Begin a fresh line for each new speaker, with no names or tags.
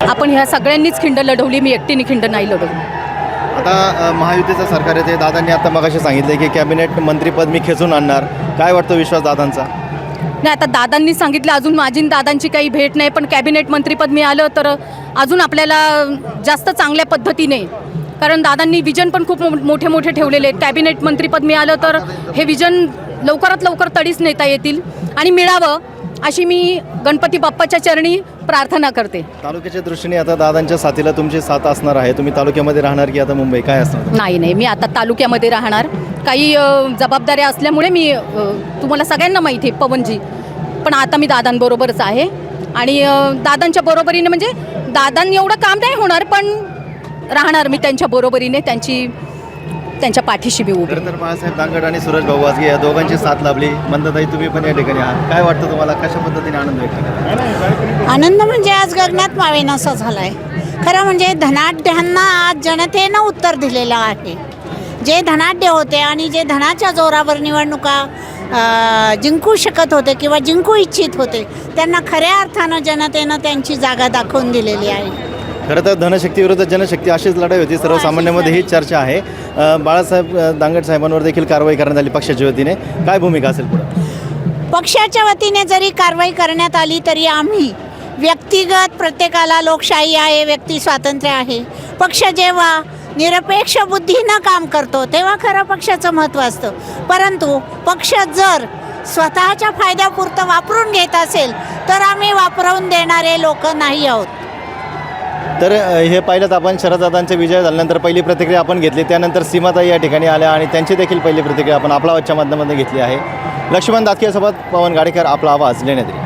आपण ह्या सगळ्यांनीच खिंड लढवली मी एकटीने खिंड नाही लढवली.
आता महायुतीचं सरकार येते दादांनी आता मगाशी सांगितले की कॅबिनेट मंत्रीपद मी खेचून आणणार. काय वाटतं विश्वास दादांचा?
नाही आता दादांनी सांगितलं अजून माझी दादांची काही भेट नाही पण कॅबिनेट मंत्रीपद मिळालं तर अजून आपल्याला जास्त चांगल्या पद्धतीने कारण दादांनी विजन पण खूप मो- मोठे मोठे ठेवलेले आहेत. कॅबिनेट मंत्रीपद मिळालं तर हे विजन लवकरात लवकर तडीच नेता येतील आणि मिळावं. अशी मी गणपती बाप्पाच्या चरणी प्रार्थना करते.
तालुक्याच्या दृष्टीने आता दादांच्या साथीला तुमची साथ असणार आहे. तुम्ही तालुक्यामध्ये राहणार की आता मुंबई? काय असणार?
नाही नाही मी आता तालुक्यामध्ये राहणार. काही अ, जबाबदाऱ्या असल्यामुळे मी अ, तुम्हाला सगळ्यांना माहिती आहे पवनजी. पण आता मी दादांबरोबरच आहे. आणि अ, दादांच्या बरोबरीने म्हणजे दादांनी एवढं काम नाही होणार पण राहणार मी त्यांच्या बरोबरीने त्यांची त्यांच्या पाठीशी मी उभी.
खरं तर बाळासाहेब दांगड आणि सुरेश भाऊ वाजगे या दोघांची साथ लाभली. मंदताई तुम्ही पण या ठिकाणी आहात. काय वाटतं तुम्हाला? कशा पद्धतीने आनंद करा
आनंद म्हणजे आज गगनात मावेनासा झाला आहे खरं म्हणजे धनाढ्यांना आज जनतेनं उत्तर दिलेलं आहे. जे धनाढ्य होते आणि जे धनाच्या जोरावर निवडणुका जिंकू शकत होते किंवा जिंकू इच्छित होते त्यांना खऱ्या अर्थानं जनतेनं त्यांची जागा दाखवून दिलेली आहे.
खरं तर धनशक्ती विरुद्ध जनशक्ती अशीच लढाई होती. सर्वसामान्यामध्ये ही चर्चा आहे. बाळासाहेब अ, दांगड साहेबांवर देखील कारवाई करण्यात आली पक्षाच्या वतीने. काय भूमिका असेल पुढे?
पक्षाच्या वतीने जरी कारवाई करण्यात आली तरी आम्ही व्यक्तिगत प्रत्येकाला लोकशाही आहे व्यक्ती स्वातंत्र्य आहे. पक्ष जेव्हा निरपेक्ष बुद्धीनं काम करतो तेव्हा खरं पक्षाचं महत्त्व असतं. परंतु पक्ष जर स्वतःच्या फायद्यापुरतं वापरून घेत असेल तर आम्ही वापरवून देणारे लोक नाही आहोत.
तर हे पाहिलं तर आपण शरददादांचा विजय झाल्यानंतर पहिली प्रतिक्रिया आपण घेतली. त्यानंतर सीमाताई या ठिकाणी आल्या आणि त्यांची देखील पहिली प्रतिक्रिया आपण आपला आवाजच्या माध्यमातून घेतली आहे. लक्ष्मण दातकेसोबत पवन गाडेकर आपला आवाज लेण्यात येईल